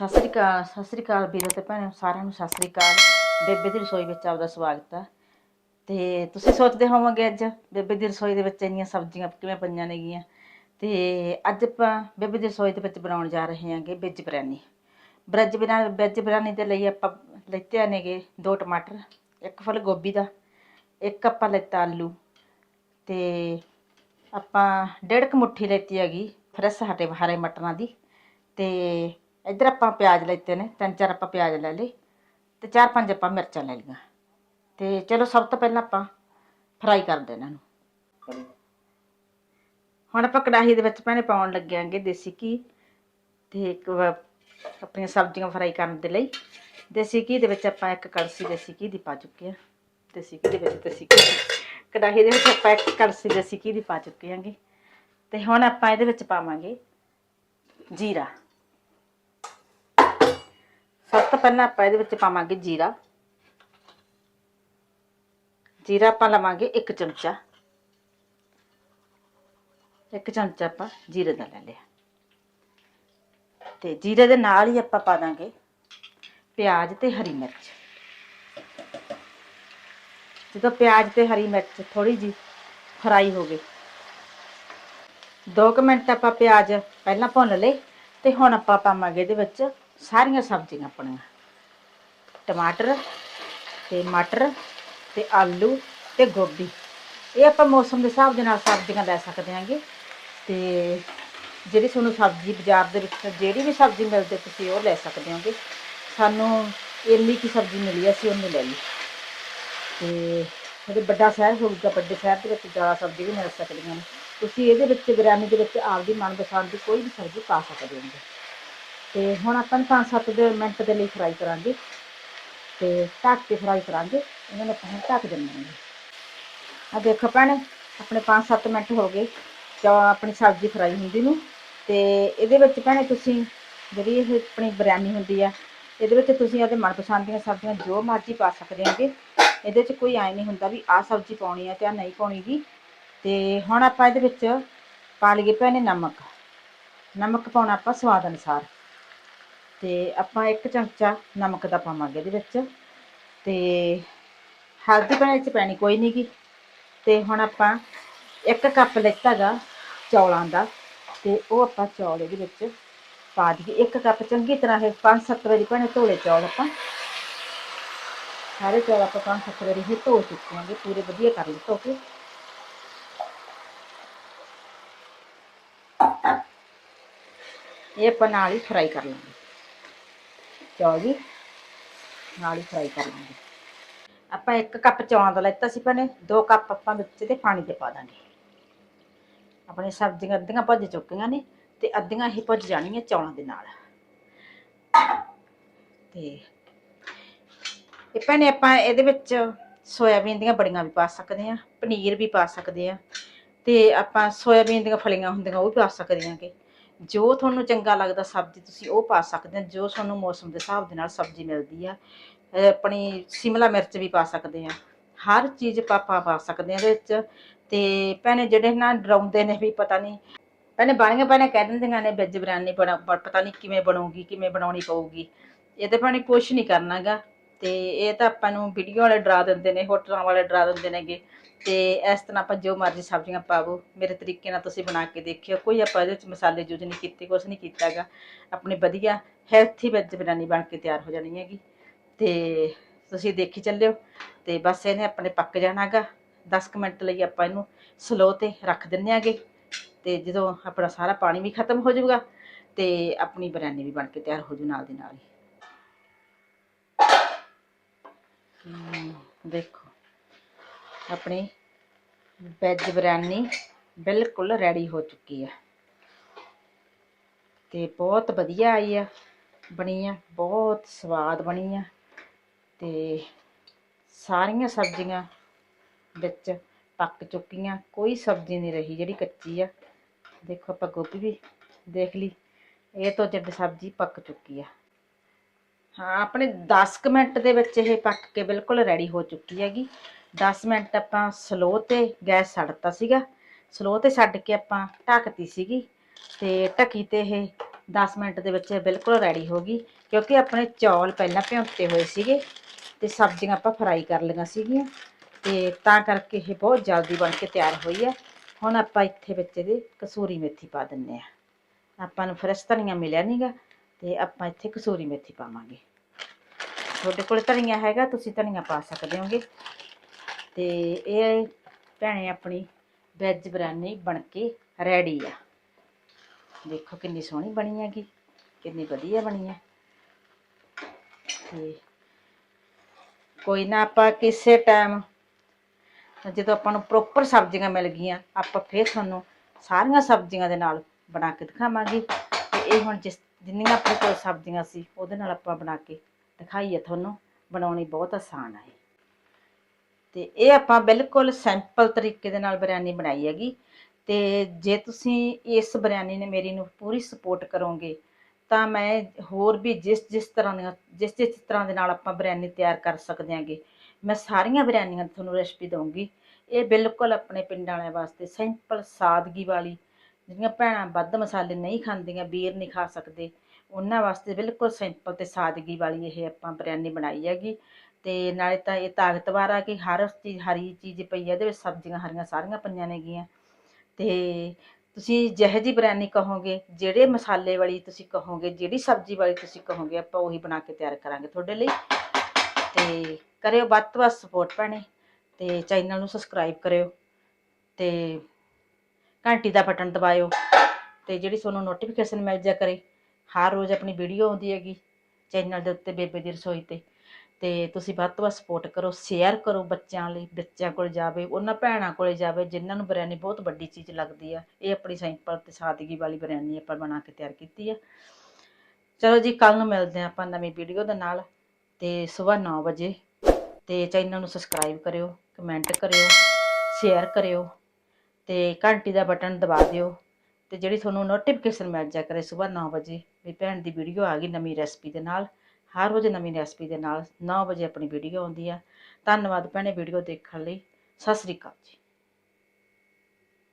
ਸਤਿ ਸ੍ਰੀ ਅਕਾਲ ਸਤਿ ਸ੍ਰੀ ਅਕਾਲ ਵੀਰੋ ਤੇ ਭੈਣੋ, ਸਾਰਿਆਂ ਨੂੰ ਸਤਿ ਸ੍ਰੀ ਅਕਾਲ ਬੇਬੇ ਦੀ ਰਸੋਈ ਵਿੱਚ ਆਪਦਾ ਸਵਾਗਤ ਹੈ ਤੇ ਤੁਸੀਂ ਸੋਚਦੇ ਹੋਵੋਗੇ ਅੱਜ ਬੇਬੇ ਦੀ ਰਸੋਈ ਦੇ ਵਿੱਚ ਇੰਨੀਆਂ ਸਬਜ਼ੀਆਂ ਕਿਵੇਂ ਪਈਆਂ ਨੇਗੀਆਂ? ਤੇ ਅੱਜ ਆਪਾਂ ਬੇਬੇ ਦੀ ਰਸੋਈ ਦੇ ਵਿੱਚ ਬਣਾਉਣ ਜਾ ਰਹੇ ਹਾਂਗੇ veg biryani veg biryani veg biryani ਦੇ ਲਈ ਆਪਾਂ ਲੈਤੇ ਨੇਗੇ ਦੋ ਟਮਾਟਰ, ਇੱਕ ਫੁੱਲ ਗੋਭੀ ਦਾ, ਇੱਕ ਆਪਾਂ ਲੈਤਾ ਆਲੂ। ਤੇ ਆਪਾਂ ਡੇਢ ਕੁ ਮੁੱਠੀ ਲੈਤੀ ਹੈਗੀ ਫਰੈਸ਼ ਹਟੇ ਹਰੇ ਮਟਰਾਂ ਦੀ। ਤੇ ਇੱਧਰ ਆਪਾਂ ਪਿਆਜ਼ ਲੈਤੇ ਨੇ, ਤਿੰਨ ਚਾਰ ਆਪਾਂ ਪਿਆਜ਼ ਲੈ ਲਏ ਤੇ ਚਾਰ ਪੰਜ ਆਪਾਂ ਮਿਰਚਾਂ ਲੈ ਲਈਆਂ। ਤੇ ਚਲੋ ਸਭ ਤੋਂ ਪਹਿਲਾਂ ਆਪਾਂ ਫਰਾਈ ਕਰਦੇ ਇਹਨਾਂ। ਨੂੰ ਹੁਣ ਆਪਾਂ ਕੜਾਹੀ ਦੇ ਵਿੱਚ ਭੈਣੇ ਪਾਉਣ ਲੱਗਿਆਂਗੇ ਦੇਸੀ ਘੀ ਤੇ ਇੱਕ ਆਪਣੀਆਂ ਸਬਜ਼ੀਆਂ ਫਰਾਈ ਕਰਨ ਦੇ ਲਈ। ਦੇਸੀ ਘੀ ਦੇ ਵਿੱਚ ਆਪਾਂ ਇੱਕ ਕੜਸੀ ਦੇਸੀ ਘੀ ਦੀ ਪਾ ਚੁੱਕੇ ਆ ਦੇਸੀ ਘੀ ਦੇ ਵਿੱਚ ਦੇਸੀ ਘੀ ਕੜਾਹੀ ਦੇ ਵਿੱਚ ਆਪਾਂ ਇੱਕ ਕੜਸੀ ਦੇਸੀ ਘੀ ਦੀ ਪਾ ਚੁੱਕੇ ਆਂਗੇ। ਤੇ ਹੁਣ ਆਪਾਂ ਇਹਦੇ ਵਿੱਚ ਪਾਵਾਂਗੇ ਜੀਰਾ। ਸਭ ਤੋਂ ਪਹਿਲਾਂ ਆਪਾਂ ਇਹਦੇ ਵਿੱਚ ਪਾਵਾਂਗੇ ਜੀਰਾ। ਜੀਰਾ ਆਪਾਂ ਲਵਾਂਗੇ ਇੱਕ ਚਮਚਾ। ਇੱਕ ਚਮਚਾ ਆਪਾਂ ਜੀਰੇ ਦਾ ਲੈ ਲਿਆ। ਤੇ ਜੀਰੇ ਦੇ ਨਾਲ ਹੀ ਆਪਾਂ ਪਾ ਦਾਂਗੇ ਪਿਆਜ਼ ਤੇ ਹਰੀ ਮਿਰਚ। ਜਦੋਂ ਪਿਆਜ਼ ਤੇ ਹਰੀ ਮਿਰਚ ਥੋੜੀ ਜੀ ਫਰਾਈ ਹੋ ਗਈ 2 ਮਿੰਟ ਆਪਾਂ ਪਿਆਜ਼ ਪਹਿਲਾਂ ਭੁੰਨ ਲਏ ਤੇ ਹੁਣ ਆਪਾਂ ਪਾਵਾਂਗੇ ਇਹਦੇ ਵਿੱਚ ਸਾਰੀਆਂ ਸਬਜ਼ੀਆਂ ਆਪਣੀਆਂ। ਟਮਾਟਰ ਤੇ ਮਟਰ ਤੇ ਆਲੂ ਤੇ ਗੋਭੀ। ਇਹ ਆਪਾਂ ਮੌਸਮ ਦੇ ਹਿਸਾਬ ਦੇ ਨਾਲ ਸਬਜ਼ੀਆਂ ਲੈ ਸਕਦੇ ਹਾਂਗੇ। ਤੇ ਜਿਹੜੀ ਤੁਹਾਨੂੰ ਸਬਜ਼ੀ ਬਾਜ਼ਾਰ ਦੇ ਵਿੱਚ ਜਿਹੜੀ ਵੀ ਸਬਜ਼ੀ ਮਿਲਦੀ ਤੁਸੀਂ ਉਹ ਲੈ ਸਕਦੇ ਹੋਗੇ। ਸਾਨੂੰ ਇੰਨੀ ਕੀ ਸਬਜ਼ੀ ਮਿਲੀ ਅਸੀਂ ਉਹਨੂੰ ਲੈ ਲਈ। ਤੇ ਜਿਹੜੇ ਵੱਡਾ ਸ਼ਹਿਰ ਹੋਊਗਾ, ਵੱਡੇ ਸ਼ਹਿਰ ਦੇ ਵਿੱਚ ਜ਼ਿਆਦਾ ਸਬਜ਼ੀ ਵੀ ਮਿਲ ਸਕਦੀਆਂ ਨੇ। ਤੁਸੀਂ ਇਹਦੇ ਵਿੱਚ, ਬਿਰਿਆਨੀ ਦੇ ਵਿੱਚ ਆਪਦੀ ਮਨਪਸੰਦ ਦੀ ਕੋਈ ਵੀ ਸਬਜ਼ੀ ਪਾ ਸਕਦੇ ਹੋ ਤੇ ਹੁਣ ਆਪਾਂ ਨੂੰ 5-7 ਦੇ ਮਿੰਟ ਦੇ ਲਈ ਫਰਾਈ ਕਰਾਂਗੇ ਤੇ ਢੱਕ ਕੇ ਫਰਾਈ ਕਰਾਂਗੇ, ਇਹਨਾਂ ਨੂੰ ਆਪਾਂ ਹੁਣ ਢੱਕ ਦਿੰਦੇ ਹਾਂ। ਆ ਦੇਖੋ ਭੈਣੇ, ਆਪਣੇ 5-7 ਮਿੰਟ ਹੋ ਗਏ, ਜੋ ਆਪਣੀ ਸਬਜ਼ੀ ਫਰਾਈ ਹੁੰਦੀ ਨੂੰ, ਤੇ ਇਹਦੇ ਵਿੱਚ ਭੈਣੇ ਤੁਸੀਂ ਜਿਹੜੀ ਇਹ ਆਪਣੀ ਬਿਰਿਆਨੀ ਹੁੰਦੀ ਆ, ਇਹਦੇ ਵਿੱਚ ਤੁਸੀਂ ਆਪਦੇ ਮਨਪਸੰਦ ਦੀਆਂ ਸਬਜ਼ੀਆਂ ਜੋ ਮਰਜ਼ੀ ਪਾ ਸਕਦੇ ਹੋਗੇ। ਇਹਦੇ 'ਚ ਕੋਈ ਐ ਨਹੀਂ ਹੁੰਦਾ ਵੀ ਆਹ ਸਬਜ਼ੀ ਪਾਉਣੀ ਆ ਤੇ ਆ ਨਹੀਂ ਪਾਉਣੀ ਗੀ। ਤੇ ਹੁਣ ਆਪਾਂ ਇਹਦੇ ਵਿੱਚ ਪਾ ਲਈਏ ਭੈਣੇ ਨਮਕ। ਨਮਕ ਪਾਉਣਾ ਆਪਾਂ ਸਵਾਦ ਅਨੁਸਾਰ। ਤੇ ਆਪਾਂ ਇੱਕ ਚਮਚਾ ਨਮਕ ਦਾ ਪਾਵਾਂਗੇ ਇਹਦੇ ਵਿੱਚ। ਤੇ ਹਲਦੀ ਭੈਣੇ 'ਚ ਪੈਣੀ ਕੋਈ ਨਹੀਂ ਗੀ। ਤੇ ਹੁਣ ਆਪਾਂ ਇੱਕ ਕੱਪ ਲਿੱਤਾ ਗਾ ਚੌਲਾਂ ਦਾ। ਤੇ ਉਹ ਆਪਾਂ ਚੌਲ ਇਹਦੇ ਵਿੱਚ ਪਾ ਦਈਏ। ਇੱਕ ਕੱਪ ਚੰਗੀ ਤਰ੍ਹਾਂ ਇਹ 5-7 ਵਾਰੀ ਭੈਣੇ ਧੋਲੇ ਚੌਲ ਆਪਾਂ। ਸਾਰੇ ਚੌਲ ਆਪਾਂ 5-7 ਵਾਰੀ ਹੀ ਧੋ ਚੁੱਕਵਾਂਗੇ ਪੂਰੇ ਵਧੀਆ ਕਰ ਲਏ ਧੋ ਕੇ। ਇਹ ਆਪਾਂ ਨਾਲ ਹੀ ਫਰਾਈ ਕਰ ਲਾਂਗੇ। ਚੌਲ ਵੀ ਨਾਲ ਹੀ ਫਰਾਈ ਕਰ ਲਾਂਗੇ। ਆਪਾਂ ਇੱਕ ਕੱਪ ਚੌਲਾਂ ਦਾ ਲੈਤਾ ਸੀ ਭੈਣੇ। ਦੋ ਕੱਪ ਆਪਾਂ ਵਿੱਚ ਤੇ ਪਾਣੀ ਦੇ ਪਾ ਦਾਂਗੇ। ਆਪਣੇ ਸਬਜ਼ੀਆਂ ਅੱਧੀਆਂ ਭੱਜ ਚੁੱਕੀਆਂ ਨੇ ਤੇ ਅੱਧੀਆਂ ਹੀ ਭੱਜ ਜਾਣੀਆਂ ਚੌਲਾਂ ਦੇ ਨਾਲ। ਤੇ ਇਹ ਭੈਣੇ ਆਪਾਂ ਇਹਦੇ ਵਿੱਚ ਸੋਇਆਬੀਨ ਦੀਆਂ ਬੜੀਆਂ ਵੀ ਪਾ ਸਕਦੇ ਆ ਪਨੀਰ ਵੀ ਪਾ ਸਕਦੇ ਆ ਤੇ ਆਪਾਂ ਸੋਇਆਬੀਨ ਦੀਆਂ ਫਲੀਆਂ ਹੁੰਦੀਆਂ ਉਹ ਵੀ ਪਾ ਸਕਦੇ ਆਂਗੇ ਜੋ ਤੁਹਾਨੂੰ ਚੰਗਾ ਲੱਗਦਾ ਸਬਜ਼ੀ ਤੁਸੀਂ ਉਹ ਪਾ ਸਕਦੇ ਹੋ, ਜੋ ਤੁਹਾਨੂੰ ਮੌਸਮ ਦੇ ਹਿਸਾਬ ਦੇ ਨਾਲ ਸਬਜ਼ੀ ਮਿਲਦੀ ਆ। ਆਪਣੀ ਸ਼ਿਮਲਾ ਮਿਰਚ ਵੀ ਪਾ ਸਕਦੇ ਆ। ਹਰ ਚੀਜ਼ ਪਾਪਾ ਪਾ ਸਕਦੇ ਆ ਇਹਦੇ ਵਿੱਚ। ਤੇ ਭੈਣੇ ਜਿਹੜੇ ਨਾ ਡਰਾਉਂਦੇ ਨੇ ਵੀ ਪਤਾ ਨਹੀਂ ਭੈਣੇ ਬਾਣੀਆਂ ਭੈਣੇ ਕਹਿ ਦਿੰਦੀਆਂ ਨੇ ਵੈਜ ਬਿਰਿਆਨੀ ਬਣਾ ਪ- ਪਤਾ ਨਹੀਂ ਕਿਵੇਂ ਬਣੂਗੀ, ਕਿਵੇਂ ਬਣਾਉਣੀ ਪਊਗੀ। ਇਹ ਤੇ ਭੈਣੇ ਕੁਛ ਨਹੀਂ ਕਰਨਾਗਾ। ਤੇ ਇਹ ਤਾਂ ਆਪਾਂ ਨੂੰ ਵੀਡੀਓ ਵਾਲੇ ਡਰਾ ਦਿੰਦੇ ਨੇ, ਹੋਟਲਾਂ ਵਾਲੇ ਡਰਾ ਦਿੰਦੇ ਨੇਗੇ। ਤੇ ਇਸ ਤਰ੍ਹਾਂ ਆਪਾਂ ਜੋ ਮਰਜ਼ੀ ਸਬਜ਼ੀਆਂ ਪਾਵੋ, ਮੇਰੇ ਤਰੀਕੇ ਨਾਲ ਤੁਸੀਂ ਬਣਾ ਕੇ ਦੇਖਿਓ। ਕੋਈ ਆਪਾਂ ਇਹਦੇ ਵਿੱਚ ਮਸਾਲੇ ਯੂਜ਼ ਨਹੀਂ ਕੀਤੇ, ਕੁਛ ਨਹੀਂ ਕੀਤਾਗਾ ਆਪਣੀ ਵਧੀਆ ਹੈਲਥੀ ਵੈਜ ਬਿਰਿਆਨੀ ਬਣ ਕੇ ਤਿਆਰ ਹੋ ਜਾਣੀ ਹੈਗੀ। ਤੇ ਤੁਸੀਂ ਦੇਖੀ ਚੱਲਿਓ। ਤੇ ਬਸ ਇਹਨੇ ਆਪਣੇ ਪੱਕ ਜਾਣਾਗਾ 10 ਕੁ ਮਿੰਟ ਲਈ ਆਪਾਂ ਇਹਨੂੰ ਸਲੋ ਤੇ ਰੱਖ ਦਿੰਨੇ ਆਗੇ ਤੇ ਜਦੋਂ ਆਪਣਾ ਸਾਰਾ ਪਾਣੀ ਵੀ ਖਤਮ ਹੋ ਜਾਊਗਾ, ਤੇ ਆਪਣੀ ਬਿਰਿਆਨੀ ਵੀ ਬਣ ਕੇ ਤਿਆਰ ਹੋ ਜੂ ਨਾਲ ਦੀ ਨਾਲ ਦੇਖੋ। ਆਪਣੀ ਵੈਜ ਬਿਰਿਆਨੀ ਬਿਲਕੁਲ ਰੈਡੀ ਹੋ ਚੁੱਕੀ ਆ। ਤੇ ਬਹੁਤ ਵਧੀਆ ਆਈ ਆ, ਬਣੀ ਆ, ਬਹੁਤ ਸਵਾਦ ਬਣੀ ਆ। ਤੇ ਸਾਰੀਆਂ ਸਬਜ਼ੀਆਂ ਵਿੱਚ ਪੱਕ ਚੁੱਕੀਆਂ, ਕੋਈ ਸਬਜ਼ੀ ਨਹੀਂ ਰਹੀ ਜਿਹੜੀ ਕੱਚੀ ਆ। ਦੇਖੋ ਆਪਾਂ ਗੋਭੀ ਵੀ ਦੇਖ ਲਈ, ਇਹ ਤੋਂ ਜਦ ਸਬਜ਼ੀ ਪੱਕ ਚੁੱਕੀ ਆ। ਹਾਂ, ਆਪਣੇ 10 ਕੁ ਮਿੰਟ ਦੇ ਵਿੱਚ ਇਹ ਪੱਕ ਕੇ ਬਿਲਕੁਲ ਰੈਡੀ ਹੋ ਚੁੱਕੀ ਹੈਗੀ। 10 ਮਿੰਟ ਆਪਾਂ ਸਲੋ ਤੇ ਗੈਸ ਛੱਡਤਾ ਸੀਗਾ। ਸਲੋ ਤੇ ਛੱਡ ਕੇ ਆਪਾਂ ਢੱਕਤੀ ਸੀਗੀ ਤੇ ਢੱਕੀ ਤੇ ਇਹ 10 ਮਿੰਟ ਦੇ ਵਿੱਚ ਬਿਲਕੁਲ ਰੈਡੀ ਹੋ ਗਈ ਕਿਉਂਕਿ ਆਪਣੇ ਚੌਲ ਪਹਿਲਾਂ ਭਿਉਂਤੇ ਹੋਏ ਸੀਗੇ ਤੇ ਸਬਜ਼ੀਆਂ ਆਪਾਂ ਫਰਾਈ ਕਰ ਲਈਆਂ ਸੀਗੀਆਂ ਤੇ ਤਾਂ ਕਰਕੇ ਇਹ ਬਹੁਤ ਜਲਦੀ ਬਣ ਕੇ ਤਿਆਰ ਹੋਈ ਹੈ। ਹੁਣ ਆਪਾਂ ਇੱਥੇ ਵਿੱਚ ਇਹਦੇ ਕਸੂਰੀ ਮੇਥੀ ਪਾ ਦਿੰਨੇ ਆ ਆਪਾਂ ਨੂੰ ਫਰੈਸ਼ ਧਨੀਆ ਮਿਲਿਆ ਨਹੀਂਗਾ ਤੇ ਆਪਾਂ ਇੱਥੇ ਕਸੂਰੀ ਮੇਥੀ ਪਾਵਾਂਗੇ। ਤੁਹਾਡੇ ਕੋਲ ਧਨੀਆ ਹੈਗਾ, ਤੁਸੀਂ ਧਨੀਆ ਪਾ ਸਕਦੇ ਹੋਗੇ। ਤੇ ਇਹ ਭੈਣੇ ਆਪਣੀ ਵੈਜ ਬਿਰਿਆਨੀ ਬਣ ਕੇ ਰੈਡੀ ਆ। ਦੇਖੋ ਕਿੰਨੀ ਸੋਹਣੀ ਬਣੀ ਹੈਗੀ, ਕਿੰਨੀ ਵਧੀਆ ਬਣੀ ਹੈ ਤੇ ਕੋਈ ਨਾ ਆਪਾਂ ਕਿਸੇ ਟਾਈਮ ਜਦੋਂ ਆਪਾਂ ਨੂੰ ਪ੍ਰੋਪਰ ਸਬਜ਼ੀਆਂ ਮਿਲ ਗਈਆਂ, ਆਪਾਂ ਫੇਰ ਤੁਹਾਨੂੰ ਸਾਰੀਆਂ ਸਬਜ਼ੀਆਂ ਦੇ ਨਾਲ ਬਣਾ ਕੇ ਦਿਖਾਵਾਂਗੇ। ਤੇ ਇਹ ਹੁਣ ਜਿਸ ਜਿੰਨੀਆਂ ਆਪਣੇ ਕੋਲ ਸਬਜ਼ੀਆਂ ਸੀ, ਉਹਦੇ ਨਾਲ ਆਪਾਂ ਬਣਾ ਕੇ ਦਿਖਾਈਏ ਤੁਹਾਨੂੰ, ਬਣਾਉਣੀ ਬਹੁਤ ਆਸਾਨ ਹੈ ਤੇ ਇਹ ਆਪਾਂ ਬਿਲਕੁਲ ਸਿੰਪਲ ਤਰੀਕੇ ਦੇ ਨਾਲ ਬਿਰਿਆਨੀ ਬਣਾਈ ਹੈਗੀ। ਤੇ ਜੇ ਤੁਸੀਂ ਇਸ ਬਿਰਿਆਨੀ ਨੇ ਮੇਰੀ ਨੂੰ ਪੂਰੀ ਸਪੋਰਟ ਕਰੋਗੇ, ਤਾਂ ਮੈਂ ਹੋਰ ਵੀ ਜਿਸ ਜਿਸ ਤਰ੍ਹਾਂ ਦੀਆਂ, ਜਿਸ ਜਿਸ ਤਰ੍ਹਾਂ ਦੇ ਨਾਲ ਆਪਾਂ ਬਿਰਿਆਨੀ ਤਿਆਰ ਕਰ ਸਕਦੇ ਹਾਂਗੇ, ਮੈਂ ਸਾਰੀਆਂ ਬਿਰਿਆਨੀਆਂ ਦੀ ਤੁਹਾਨੂੰ ਰੈਸਪੀ ਦਊਂਗੀ। ਇਹ ਬਿਲਕੁਲ ਆਪਣੇ ਪਿੰਡ ਵਾਲਿਆਂ ਵਾਸਤੇ ਸਿੰਪਲ ਸਾਦਗੀ ਵਾਲੀ, ਜਿਹੜੀਆਂ ਭੈਣਾਂ ਵੱਧ ਮਸਾਲੇ ਨਹੀਂ ਖਾਂਦੀਆਂ ਵੀਰ ਨਹੀਂ ਖਾ ਸਕਦੇ, ਉਹਨਾਂ ਵਾਸਤੇ ਬਿਲਕੁਲ ਸਿੰਪਲ ਤੇ ਸਾਦਗੀ ਵਾਲੀ ਇਹ ਆਪਾਂ ਬਿਰਿਆਨੀ ਬਣਾਈ ਹੈਗੀ। ਤੇ ਨਾਲੇ ਤਾਂ ਇਹ ਤਾਕਤਵਰ ਆ ਕਿ ਹਰ ਚੀਜ਼, ਹਰੀ ਚੀਜ਼ ਪਈ ਹੈ ਇਹਦੇ ਵਿੱਚ ਸਬਜ਼ੀਆਂ ਹਰੀਆਂ ਸਾਰੀਆਂ ਪਈਆਂ ਨੇਗੀਆਂ। ਤੇ ਤੁਸੀਂ ਜਿਹੋ ਜਿਹੀ ਬਰਿਆਨੀ ਕਹੋਗੇ, ਜਿਹੜੇ ਮਸਾਲੇ ਵਾਲੀ ਤੁਸੀਂ ਕਹੋਗੇ, ਜਿਹੜੀ ਸਬਜ਼ੀ ਵਾਲੀ ਤੁਸੀਂ ਕਹੋਗੇ, ਆਪਾਂ ਉਹੀ ਬਣਾ ਕੇ ਤਿਆਰ ਕਰਾਂਗੇ ਤੁਹਾਡੇ ਲਈ। ਤੇ ਕਰਿਓ ਵੱਧ ਤੋਂ ਵੱਧ ਸਪੋਰਟ ਭੈਣੇ, ਤੇ ਚੈਨਲ ਨੂੰ ਸਬਸਕ੍ਰਾਈਬ ਕਰਿਓ, ਤੇ ਘੰਟੀ ਦਾ ਬਟਨ ਦਬਾਇਓ, ਤੇ ਜਿਹੜੀ ਤੁਹਾਨੂੰ ਨੋਟੀਫਿਕੇਸ਼ਨ ਮਿਲ ਜਾ ਕਰੇ, ਹਰ ਰੋਜ਼ ਆਪਣੀ ਵੀਡੀਓ ਆਉਂਦੀ ਹੈਗੀ ਚੈਨਲ ਦੇ ਉੱਤੇ ਬੇਬੇ ਦੀ ਰਸੋਈ ਤੇ। ਤੇ ਤੁਸੀਂ ਵੱਧ ਤੋਂ ਵੱਧ ਸਪੋਰਟ ਕਰੋ ਸ਼ੇਅਰ ਕਰੋ ਬੱਚਿਆਂ ਲਈ, ਬੱਚਿਆਂ ਕੋਲ ਜਾਵੇ, ਉਹਨਾਂ ਭੈਣਾਂ ਕੋਲੇ ਜਾਵੇ, ਜਿਨ੍ਹਾਂ ਨੂੰ ਬਿਰਿਆਨੀ ਬਹੁਤ ਵੱਡੀ ਚੀਜ਼ ਲੱਗਦੀ ਆ। ਇਹ ਆਪਣੀ ਸਿੰਪਲ ਤੇ ਸਾਦਗੀ ਵਾਲੀ ਬਿਰਿਆਨੀ ਆਪਾਂ ਬਣਾ ਕੇ ਤਿਆਰ ਕੀਤੀ ਆ। ਚਲੋ ਜੀ ਕੱਲ ਨੂੰ ਮਿਲਦੇ ਆ ਆਪਾਂ ਨਵੀਂ ਵੀਡੀਓ ਦੇ ਨਾਲ ਤੇ ਸਵੇਰ 9 ਵਜੇ। ਤੇ ਚੈਨਲ ਨੂੰ ਸਬਸਕ੍ਰਾਈਬ ਕਰਿਓ ਕਮੈਂਟ ਕਰਿਓ ਸ਼ੇਅਰ ਕਰਿਓ ਤੇ ਘੰਟੀ ਦਾ ਬਟਨ ਦਬਾ ਦਿਓ ਤੇ ਜਿਹੜੀ ਤੁਹਾਨੂੰ ਨੋਟੀਫਿਕੇਸ਼ਨ ਮਿਲ ਜਾ ਕਰੇ ਸਵੇਰ 9 ਵਜੇ ਵੀ ਭੈਣ ਦੀ ਵੀਡੀਓ ਆ ਗਈ ਨਵੀਂ ਰੈਸਪੀ ਦੇ ਨਾਲ। ਹਰ ਰੋਜ਼ ਨਵੀਂ ਰੈਸਪੀ ਦੇ ਨਾਲ 9 ਵਜੇ ਆਪਣੀ ਵੀਡੀਓ ਆਉਂਦੀ ਆ। ਧੰਨਵਾਦ ਭੈਣੇ ਵੀਡੀਓ ਦੇਖਣ ਲਈ। ਸਤਿ ਸ੍ਰੀ ਅਕਾਲ ਜੀ।